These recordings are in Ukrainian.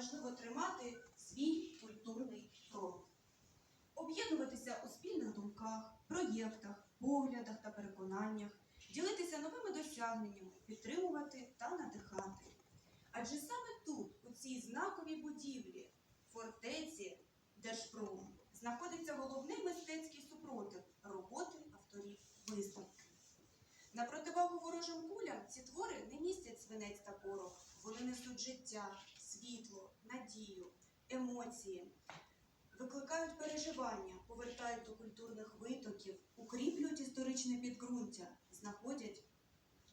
важливо тримати свій культурний фронт, об'єднуватися у спільних думках, проєктах, поглядах та переконаннях, ділитися новими досягненнями, підтримувати та надихати. Адже саме тут, у цій знаковій будівлі, фортеці Держпрому, знаходиться головний мистецький супротив роботи авторів виставки. На противагу ворожим кулям ці твори не містять свинець та порох. Вони несуть життя, світло, надію, емоції, викликають переживання, повертають до культурних витоків, укріплюють історичне підґрунтя, знаходять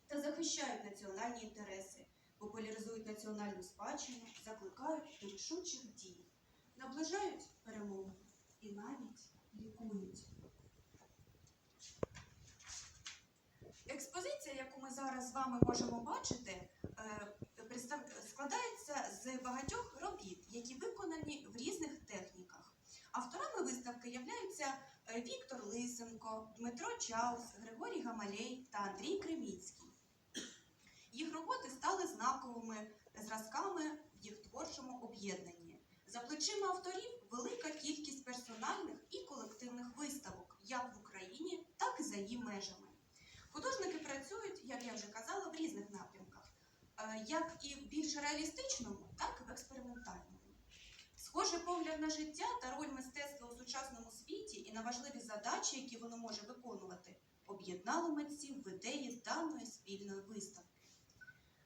та захищають національні інтереси, популяризують національну спадщину, закликають до рішучих дій, наближають перемогу і навіть лікують. Експозиція, яку ми зараз з вами можемо бачити, е, складається багатьох робіт, які виконані в різних техніках. Авторами виставки являються е, Віктор Лисенко, Дмитро Чаус, Григорій Гамалей та Андрій Креміцький. Їх роботи стали знаковими зразками в їх творчому об'єднанні. За плечима авторів велика кількість персональних і колективних виставок як в Україні, так і за її межами. Художники працюють, як я вже казала, в різних напрямках, як і в більш реалістичному, так і в експериментальному. Схожий погляд на життя та роль мистецтва у сучасному світі і на важливі задачі, які воно може виконувати, об'єднало митців в ідеї даної спільної виставки.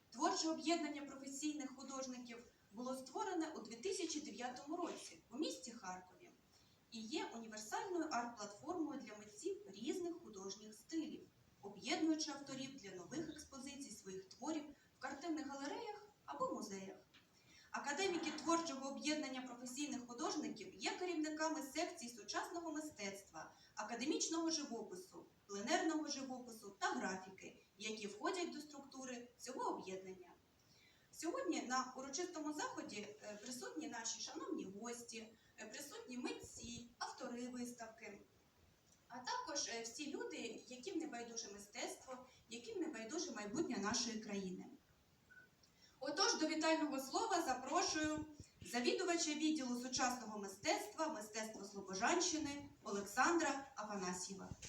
Творче об'єднання професійних художників було створене у 2009 році у місті Харкові і є універсальною арт-платформою для митців різних художніх стилів об'єднуючи авторів для нових творчого об'єднання професійних художників є керівниками секцій сучасного мистецтва, академічного живопису, пленерного живопису та графіки, які входять до структури цього об'єднання. Сьогодні на урочистому заході е, присутні наші шановні гості, е, присутні митці, автори виставки, а також е, всі люди, яким не байдуже мистецтво, яким не байдуже майбутнє нашої країни. Отож, до вітального слова запрошую завідувача відділу сучасного мистецтва, мистецтва Слобожанщини Олександра Афанасьєва.